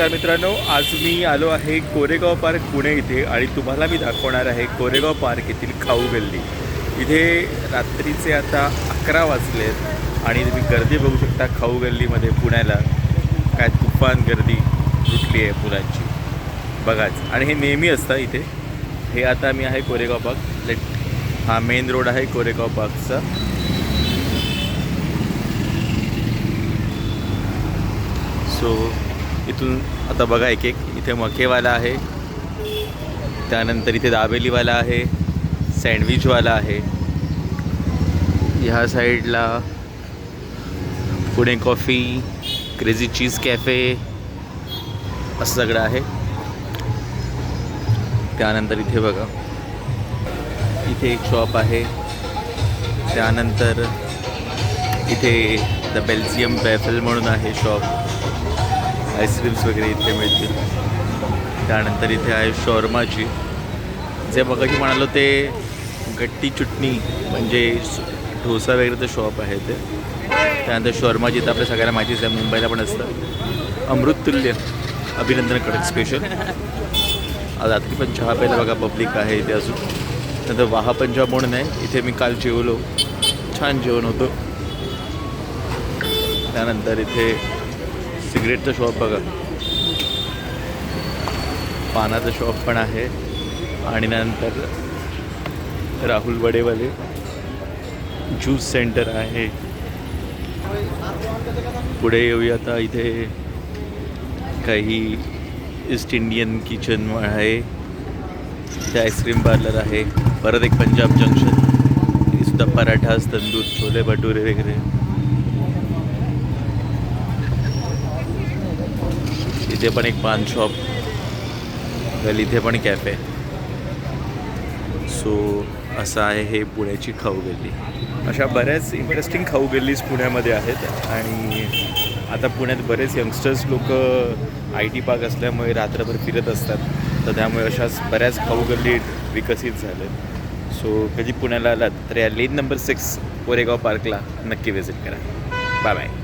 नमस्कार मित्रांनो आज मी आलो आहे कोरेगाव पार्क पुणे इथे आणि तुम्हाला मी दाखवणार आहे कोरेगाव पार्क येथील खाऊ गल्ली. इथे रात्रीचे आता अकरा वाजलेत आणि तुम्ही गर्दी बघू शकता खाऊ गल्लीमध्ये पुण्याला. काय तुफान गर्दी लुटली आहे मुलांची बघाच. आणि हे नेहमी असतं इथे. हे आता मी आहे कोरेगाव पार्क. लेट हा मेन रोड आहे कोरेगाव पार्कचा. सो इथून आता बघा एक एक. इथे मखेवाला आहे. त्यानंतर इथे दाबेलीवाला आहे. सँडविचवाला आहे. ह्या साईडला Pune coffee crazy cheese cafe असं सगळं आहे. त्यानंतर इथे बघा. इथे एक शॉप आहे. त्यानंतर इथे द बेल्जियम बॅफल म्हणून आहे शॉप. आईस्क्रीम्स वगैरे इथे मिळतील. त्यानंतर इथे आहे शॉर्माची. जे मगाशी म्हणालो ते गट्टी चुटणी म्हणजे ढोसा डोसा वगैरेचं शॉप आहे ते. त्यानंतर शॉर्माची तर आपल्या सगळ्यांना माहितीच आहे मुंबईला पण असतं. अमृततुल्य अभिनंदन कडक स्पेशल आज रात्री पण चहा प्यायला बघा पब्लिक आहे इथे अजून. नंतर वाहा पंजाब म्हणून आहे. इथे मी काल जेवलो. छान जेवण होतं. त्यानंतर इथे सिगरेटचं शॉप बघा. पानाचं शॉप पण आहे. आणि नंतर राहुल वडेवाले ज्यूस सेंटर आहे. पुढे येऊया आता इथे काही ईस्ट इंडियन किचन आहे. ते आईस्क्रीम पार्लर आहे. परत एक पंजाब जंक्शन. सुद्धा पराठाच तंदूर छोले भटुरे वगैरे. इथे पण एक पान शॉप वेल इथे पण कॅफे. सो असं आहे हे पुण्याची खाऊ गल्ली. अशा बऱ्याच इंटरेस्टिंग खाऊ गल्लीज पुण्यामध्ये आहेत. आणि आता पुण्यात बरेच यंगस्टर्स लोक आय टी पार्क असल्यामुळे रात्रभर फिरत असतात. तर त्यामुळे अशाच बऱ्याच खाऊ गल्ली विकसित झाल्या सो कधी पुण्याला आलात तर या लेन नंबर सिक्स कोरेगाव पार्कला नक्की व्हिजिट करा. Bye bye